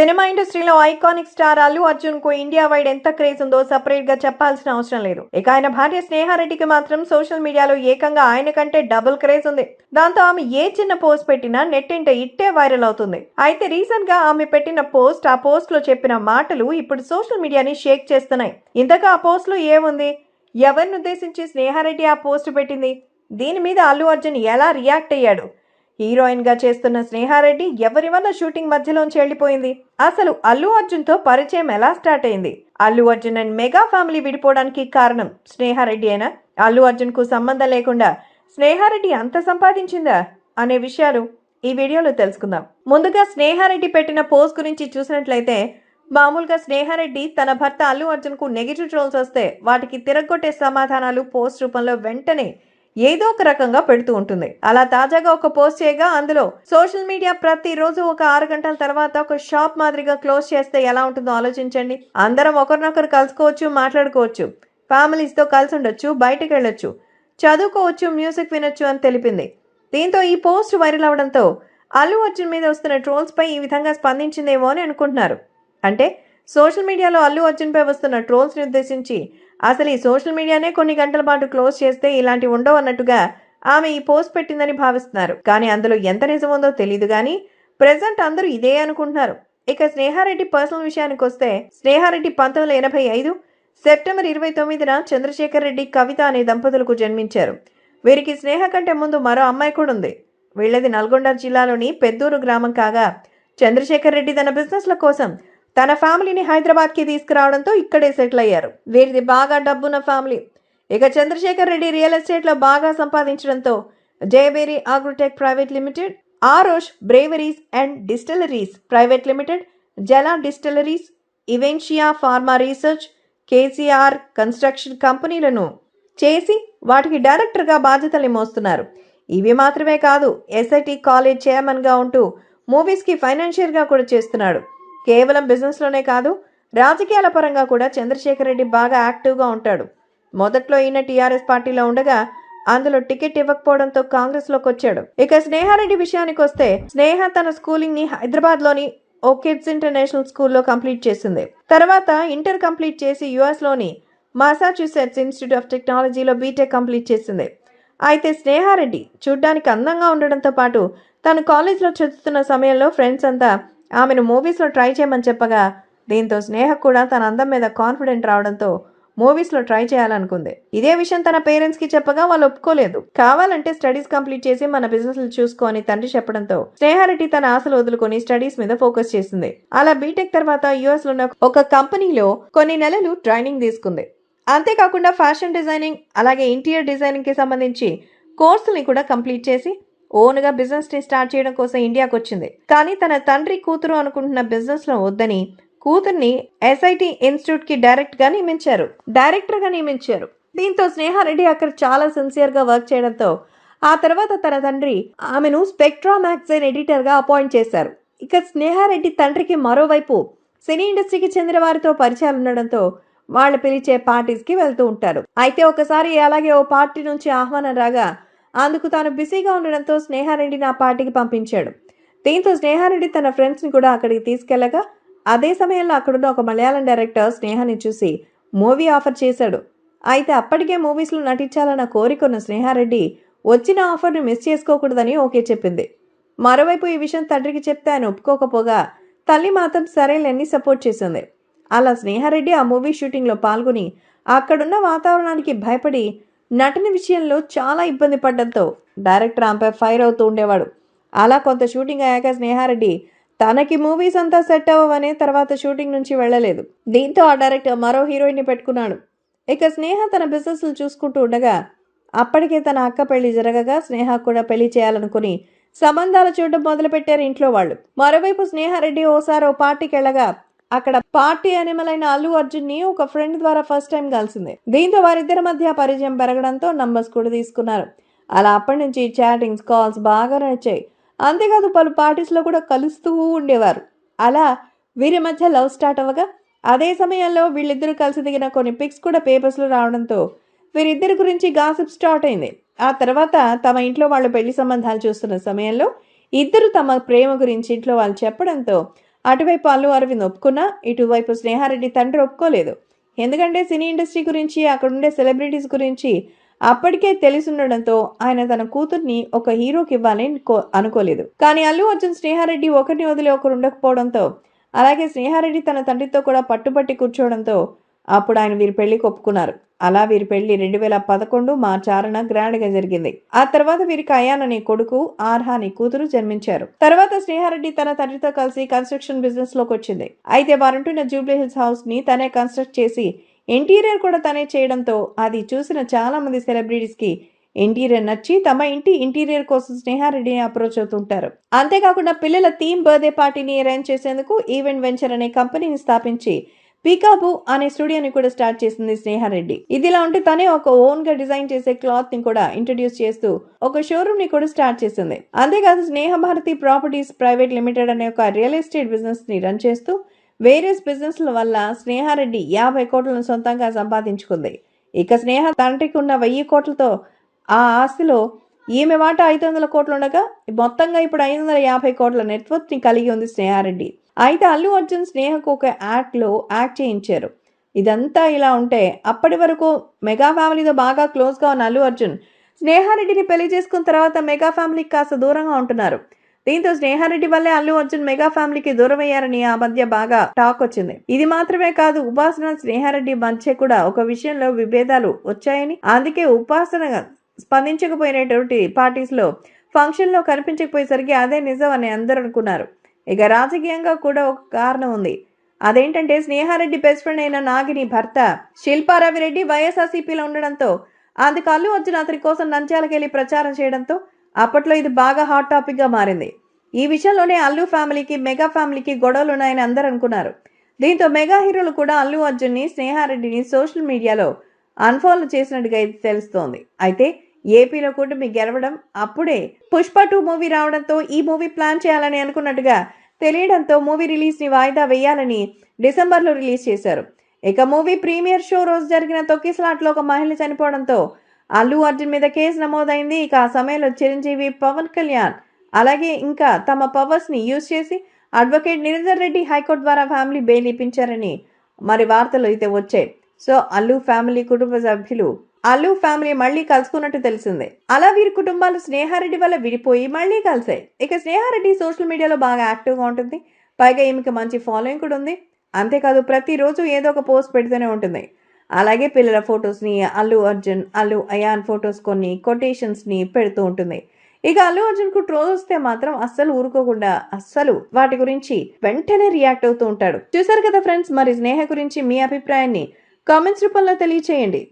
Cinema ఇండస్ట్రీలో iconic star Allu అర్జున్కు India wide ఎంత క్రేజ్ ఉందో సపరేట్గా చెప్పాల్సిన అవసరం లేదు. ఇక ఆయన భార్య స్నేహారెడ్డికి మాత్రం సోషల్ మీడియాలో ఏకంగా ఆయన కంటే డబుల్ క్రేజ్ ఉంది. దాంతో ఆమె ఏ చిన్న పోస్ట్ పెట్టినా నెట్టింట ఇట్టే వైరల్ అవుతుంది. అయితే రీసెంట్గా ఆమె పెట్టిన పోస్ట్ ఆ పోస్ట్లో చెప్పిన మాటలు ఇప్పుడు సోషల్ మీడియాని షేక్ చేస్తున్నాయి. ఇంతగా ఆ పోస్ట్లో ఏముంది? ఎవరిని ఉద్దేశించి స్నేహారెడ్డి ఆ పోస్ట్ పెట్టింది? దీని మీద అల్లు అర్జున్ ఎలా రియాక్ట్ అయ్యాడు? హీరోయిన్గా చేస్తున్న స్నేహారెడ్డి ఎవరి వల్ల షూటింగ్ మధ్యలోంచి వెళ్ళిపోయింది? అసలు అల్లు అర్జున్తో పరిచయం ఎలా స్టార్ట్ అయింది? Allu Arjun and mega family విడిపోవడానికి కారణం స్నేహారెడ్డి అయినా అల్లు అర్జున్కు సంబంధం లేకుండా స్నేహారెడ్డి అంత సంపాదించిందా? అనే విషయాలు ఈ వీడియోలో తెలుసుకుందాం. ముందుగా స్నేహారెడ్డి పెట్టిన పోస్ట్ గురించి చూసినట్లయితే మామూలుగా స్నేహారెడ్డి తన భర్త అల్లు అర్జున్కు నెగిటివ్ ట్రోల్స్ వస్తే వాటికి తిరగొట్టే సమాధానాలు పోస్ట్ రూపంలో వెంటనే ఏదో ఒక రకంగా పెడుతూ ఉంటుంది. అలా తాజాగా ఒక పోస్ట్ చేయగా అందులో సోషల్ మీడియా ప్రతిరోజు ఒక ఆరు గంటల తర్వాత ఒక షాప్ మాదిరిగా క్లోజ్ చేస్తే ఎలా ఉంటుందో ఆలోచించండి. అందరం ఒకరినొకరు కలుసుకోవచ్చు మాట్లాడుకోవచ్చు. ఫ్యామిలీస్తో కలిసి ఉండొచ్చు బయటకు వెళ్ళొచ్చు చదువుకోవచ్చు మ్యూజిక్ వినొచ్చు అని తెలిపింది. దీంతో ఈ పోస్ట్ వైరల్ అవడంతో అల్లు అర్జున్ మీద వస్తున్న ట్రోల్స్ పై ఈ విధంగా స్పందించిందేమో అని అనుకుంటున్నారు. అంటే సోషల్ మీడియాలో అల్లు అర్జున్పై వస్తున్న ట్రోల్స్ని ఉద్దేశించి అసలు ఈ సోషల్ మీడియానే కొన్ని గంటల పాటు క్లోజ్ చేస్తే ఇలాంటివి ఉండవు అన్నట్టుగా ఆమె ఈ పోస్ట్ పెట్టిందని భావిస్తున్నారు. కానీ అందులో ఎంత నిజం ఉందో తెలియదు కానీ ప్రెసెంట్ అందరూ ఇదే అనుకుంటున్నారు. ఇక స్నేహారెడ్డి పర్సనల్ విషయానికి వస్తే స్నేహారెడ్డి పంతొమ్మిది ఎనభై ఐదు సెప్టెంబర్ ఇరవై తొమ్మిదిన చంద్రశేఖర్ రెడ్డి కవిత అనే దంపతులకు జన్మించారు. వీరికి స్నేహ కంటే ముందు మరో అమ్మాయి కూడా ఉంది. వీళ్ళది నల్గొండ జిల్లాలోని పెద్దూరు గ్రామం కాగా చంద్రశేఖర్ రెడ్డి తన బిజినెస్ల కోసం తన ఫ్యామిలీని హైదరాబాద్కి తీసుకురావడంతో ఇక్కడే సెటిల్ అయ్యారు. వీరిది బాగా డబ్బున్న ఫ్యామిలీ. ఇక చంద్రశేఖర్ రెడ్డి రియల్ ఎస్టేట్లో బాగా సంపాదించడంతో Jayaberi Agrotech private limited ఆరోష్ breweries and distilleries private limited Jala distilleries ఇవెన్షియా pharma research KCR construction కంపెనీలను చేసి వాటికి డైరెక్టర్గా బాధ్యతలు మోస్తున్నారు. ఇవి మాత్రమే కాదు ఎస్ఐటి కాలేజ్ చైర్మన్గా ఉంటూ మూవీస్కి ఫైనాన్షియల్గా కూడా చేస్తున్నాడు. కేవలం బిజినెస్లోనే కాదు రాజకీయాల పరంగా కూడా చంద్రశేఖర్ రెడ్డి బాగా యాక్టివ్గా ఉంటాడు. మొదట్లో ఈయన టీఆర్ఎస్ పార్టీలో ఉండగా అందులో టికెట్ ఇవ్వకపోవడంతో కాంగ్రెస్లోకి వచ్చాడు. ఇక స్నేహారెడ్డి విషయానికి వస్తే స్నేహ తన స్కూలింగ్ని హైదరాబాద్లోని ఓ కిడ్స్ ఇంటర్నేషనల్ స్కూల్లో కంప్లీట్ చేసింది. తర్వాత ఇంటర్ కంప్లీట్ చేసి యుఎస్లోని మాసాచ్యూసెట్స్ ఇన్స్టిట్యూట్ ఆఫ్ టెక్నాలజీలో బీటెక్ కంప్లీట్ చేసింది. అయితే స్నేహారెడ్డి చూడ్డానికి అందంగా ఉండడంతో పాటు తను కాలేజ్లో చదువుతున్న సమయంలో ఫ్రెండ్స్ అంతా ఆమెను మూవీస్లో ట్రై చేయమని చెప్పగా దీంతో స్నేహ కూడా తన అందం మీద కాన్ఫిడెంట్ రావడంతో మూవీస్లో ట్రై చేయాలనుకుంది. ఇదే విషయం తన పేరెంట్స్కి చెప్పగా వాళ్ళు ఒప్పుకోలేదు. కావాలంటే స్టడీస్ కంప్లీట్ చేసి మన బిజినెస్లు చూసుకొని తండ్రి చెప్పడంతో స్నేహారెడ్డి తన ఆశలు వదులుకొని స్టడీస్ మీద ఫోకస్ చేసింది. అలా బీటెక్ తర్వాత యుఎస్లో ఉన్న ఒక కంపెనీలో కొన్ని నెలలు ట్రైనింగ్ తీసుకుంది. అంతేకాకుండా ఫ్యాషన్ డిజైనింగ్ అలాగే ఇంటీరియర్ డిజైనింగ్కి సంబంధించి కోర్సుల్ని కూడా కంప్లీట్ చేసి ఓన్గా బిజినెస్ని స్టార్ట్ చేయడం కోసం ఇండియాకి వచ్చింది. కానీ తన తండ్రి కూతురు అనుకుంటున్న బిజినెస్లో వద్దని కూతుర్ని ఎస్ఐటి ఇన్స్టిట్యూట్కి డైరెక్ట్గా నియమించారు. డైరెక్టర్గా నియమించారు. దీంతో స్నేహారెడ్డి అక్కడ చాలా సిన్సియర్గా వర్క్ చేయడంతో ఆ తర్వాత తన తండ్రి ఆమెను స్పెక్ట్రా మ్యాగజైన్ ఎడిటర్గా అపాయింట్ చేశారు. ఇక స్నేహారెడ్డి తండ్రికి మరోవైపు సినీ ఇండస్ట్రీకి చెందిన వారితో పరిచయాలు ఉండడంతో వాళ్ళు పిలిచే పార్టీస్కి వెళ్తూ ఉంటారు. అయితే ఒకసారి అలాగే ఓ పార్టీ నుంచి ఆహ్వానం రాగా అందుకు తాను బిజీగా ఉండడంతో స్నేహారెడ్డిని ఆ పార్టీకి పంపించాడు. దీంతో స్నేహారెడ్డి తన ఫ్రెండ్స్ని కూడా అక్కడికి తీసుకెళ్ళగా అదే సమయంలో అక్కడున్న ఒక మలయాళం డైరెక్టర్ స్నేహాన్ని చూసి మూవీ ఆఫర్ చేశాడు. అయితే అప్పటికే మూవీస్లో నటించాలన్న కోరికన్న స్నేహారెడ్డి వచ్చిన ఆఫర్ని మిస్ చేసుకోకూడదని ఓకే చెప్పింది. మరోవైపు ఈ విషయం తండ్రికి చెప్తే ఆయన ఒప్పుకోకపోగా తల్లి మాత్రం సరేలేని సపోర్ట్ చేసింది. అలా స్నేహారెడ్డి ఆ మూవీ షూటింగ్లో పాల్గొని అక్కడున్న వాతావరణానికి భయపడి నటన విషయంలో చాలా ఇబ్బంది పడడంతో డైరెక్టర్ ఆమెపై ఫైర్ అవుతూ ఉండేవాడు. అలా కొంత షూటింగ్ అయ్యాక స్నేహారెడ్డి తనకి మూవీస్ అంతా సెట్ అవ్వవనే తర్వాత షూటింగ్ నుంచి వెళ్ళలేదు. దీంతో ఆ డైరెక్టర్ మరో హీరోయిన్ని పెట్టుకున్నాడు. ఇక స్నేహ తన బిజినెస్లు చూసుకుంటూ ఉండగా అప్పటికే తన అక్క పెళ్ళి జరగగా స్నేహ కూడా పెళ్ళి చేయాలనుకుని సంబంధాలు చూడడం మొదలుపెట్టారు ఇంట్లో వాళ్ళు. మరోవైపు స్నేహారెడ్డి ఓసారి ఓ పార్టీకి వెళ్ళగా అక్కడ పార్టీ అనిమల్ అయిన అల్లు అర్జున్ని ఒక ఫ్రెండ్ ద్వారా ఫస్ట్ టైం కలిసింది. దీంతో వారిద్దరి మధ్య పరిచయం పెరగడంతో నంబర్స్ కూడా తీసుకున్నారు. అలా అప్పటి నుంచి చాటింగ్స్ కాల్స్ బాగా నడిచాయి. అంతేకాదు పలు పార్టీస్లో కూడా కలుస్తూ ఉండేవారు. అలా వీరి మధ్య లవ్ స్టార్ట్ అవ్వగా అదే సమయంలో వీళ్ళిద్దరూ కలిసి దిగిన కొన్ని పిక్స్ కూడా పేపర్స్లో రావడంతో వీరిద్దరి గురించి గాసిప్ స్టార్ట్ అయింది. ఆ తర్వాత తమ ఇంట్లో వాళ్ళు పెళ్ళి సంబంధాలు చూస్తున్న సమయంలో ఇద్దరు తమ ప్రేమ గురించి ఇంట్లో వాళ్ళు చెప్పడంతో అటువైపు అల్లు అరవింద్ ఒప్పుకున్నా ఇటువైపు స్నేహారెడ్డి తండ్రి ఒప్పుకోలేదు. ఎందుకంటే సినీ ఇండస్ట్రీ గురించి అక్కడుండే సెలబ్రిటీస్ గురించి అప్పటికే తెలిసుండడంతో ఆయన తన కూతుర్ని ఒక హీరోకి ఇవ్వాలని కో- అనుకోలేదు. కానీ అల్లు అర్జున్ స్నేహారెడ్డి ఒకరిని వదిలి ఒకరు ఉండకపోవడంతో అలాగే స్నేహారెడ్డి తన తండ్రితో కూడా పట్టుబట్టి కూర్చోవడంతో అప్పుడు ఆయన వీరి పెళ్ళికి ఒప్పుకున్నారు అలా వీరి పెళ్ళి రెండు వేల పదకొండు మార్చి ఆరున గ్రాండ్గా జరిగింది. ఆ తర్వాత వీరికి అయాన్ అనే కొడుకు ఆర్హా అనే కూతురు జన్మించారు. తర్వాత స్నేహారెడ్డి తన తండ్రితో కలిసి కన్స్ట్రక్షన్ బిజినెస్లోకి వచ్చింది. అయితే వారంటున్న జూబ్లీ హిల్స్ హౌస్ని తనే కన్స్ట్రక్ట్ చేసి ఇంటీరియర్ కూడా తనే చేయడంతో అది చూసిన చాలా మంది సెలబ్రిటీస్కి ఇంటీరియర్ నచ్చి తమ ఇంటి ఇంటీరియర్ కోసం స్నేహారెడ్డిని అప్రోచ్ అవుతుంటారు. అంతేకాకుండా పిల్లల థీమ్ బర్త్డే పార్టీని అరేంజ్ చేసేందుకు ఈవెంట్ వెంచర్ అనే కంపెనీని స్థాపించి పీకాబు అనే స్టూడియోని కూడా స్టార్ట్ చేసింది స్నేహారెడ్డి. ఇదిలా ఉంటే తనే ఒక ఓన్గా డిజైన్ చేసే క్లాత్ని కూడా ఇంట్రడ్యూస్ చేస్తూ ఒక షోరూమ్ని కూడా స్టార్ట్ చేసింది. అంతేకాదు Sneha Bharathi properties private limited అనే ఒక రియల్ ఎస్టేట్ బిజినెస్ని రన్ చేస్తూ వేరియస్ బిజినెస్ల వల్ల స్నేహారెడ్డి యాభై కోట్లను సొంతంగా సంపాదించుకుంది. ఇక స్నేహ తండ్రికి ఉన్న వెయ్యి కోట్లతో ఆ ఆస్తిలో ఈమె వాటా ఐదు వందల కోట్లు ఉండగా మొత్తంగా ఇప్పుడు ఐదు వందల యాభై కోట్ల నెట్వర్క్ని కలిగి ఉంది స్నేహారెడ్డి. అయితే అల్లు అర్జున్ స్నేహకు ఒక యాక్ట్లో యాక్ట్ చేయించారు. ఇదంతా ఇలా ఉంటే అప్పటి వరకు మెగా ఫ్యామిలీతో బాగా క్లోజ్గా ఉన్న అల్లు అర్జున్ స్నేహారెడ్డిని పెళ్ళి చేసుకున్న తర్వాత మెగా ఫ్యామిలీకి కాస్త దూరంగా ఉంటున్నారు. దీంతో స్నేహారెడ్డి వల్లే అల్లు అర్జున్ మెగా ఫ్యామిలీకి దూరం అయ్యారని ఆ మధ్య బాగా టాక్ వచ్చింది. ఇది మాత్రమే కాదు ఉపాసన స్నేహారెడ్డి మధ్య కూడా ఒక విషయంలో విభేదాలు వచ్చాయని అందుకే ఉపాసన స్పందించకపోయినటువంటి పార్టీస్లో ఫంక్షన్లో కనిపించకపోయేసరికి అదే నిజం అని అందరూ అనుకున్నారు. ఇక రాజకీయంగా కూడా ఒక కారణం ఉంది. అదేంటంటే స్నేహారెడ్డి బెస్ట్ ఫ్రెండ్ అయిన నాగిని భర్త శిల్పారావిరెడ్డి వైఎస్ఆర్సీపీలో ఉండడంతో అందుకు అల్లు అర్జున్ అతని కోసం నంద్యాలకు వెళ్ళి ప్రచారం చేయడంతో అప్పట్లో ఇది బాగా హాట్ టాపిక్గా మారింది. ఈ విషయంలోనే అల్లు ఫ్యామిలీకి మెగా ఫ్యామిలీకి గొడవలు ఉన్నాయని అందరూ అనుకున్నారు. దీంతో మెగా హీరోలు కూడా అల్లు అర్జున్ని స్నేహారెడ్డిని సోషల్ మీడియాలో అన్ఫాలో చేసినట్టుగా అయితే తెలుస్తోంది. అయితే ఏపీలో కూటమి గెలవడం అప్పుడే పుష్ప టూ మూవీ రావడంతో ఈ మూవీ ప్లాన్ చేయాలని అనుకున్నట్టుగా తెలియడంతో మూవీ రిలీజ్ని వాయిదా వేయాలని డిసెంబర్లో రిలీజ్ చేశారు. ఇక మూవీ ప్రీమియర్ షో రోజు జరిగిన తొక్కిసలాట్లో ఒక మహిళ చనిపోవడంతో అల్లు అర్జున్ మీద కేసు నమోదైంది. ఇక ఆ సమయంలో చిరంజీవి పవన్ కళ్యాణ్ అలాగే ఇంకా తమ పవర్స్ని యూజ్ చేసి advocate Niranjan Reddy high court ద్వారా ఫ్యామిలీ బెయిల్ ఇప్పించారని మరి వార్తలు అయితే వచ్చాయి. సో అల్లు ఫ్యామిలీ కుటుంబ సభ్యులు అల్లు ఫ్యామిలీ మళ్ళీ కలుసుకున్నట్టు తెలిసిందే. అలా వీరి కుటుంబాలు స్నేహారెడ్డి వల్ల విడిపోయి మళ్ళీ కలిసాయి. ఇక స్నేహారెడ్డి సోషల్ మీడియాలో బాగా యాక్టివ్గా ఉంటుంది. పైగా ఈమెకి మంచి ఫాలోయింగ్ కూడా ఉంది. అంతేకాదు ప్రతిరోజు ఏదో ఒక పోస్ట్ పెడుతూనే ఉంటుంది. అలాగే పిల్లల ఫొటోస్ని అల్లు అర్జున్ అల్లు అయాన్ ఫొటోస్ కొన్ని కొటేషన్స్ని పెడుతూ ఉంటుంది. ఇక అల్లు అర్జున్కు ట్రోల్ వస్తే మాత్రం అస్సలు ఊరుకోకుండా అస్సలు వాటి గురించి వెంటనే రియాక్ట్ అవుతూ ఉంటాడు. చూసారు కదా ఫ్రెండ్స్ మరి స్నేహ గురించి మీ అభిప్రాయాన్ని కామెంట్స్ రూపంలో తెలియచేయండి.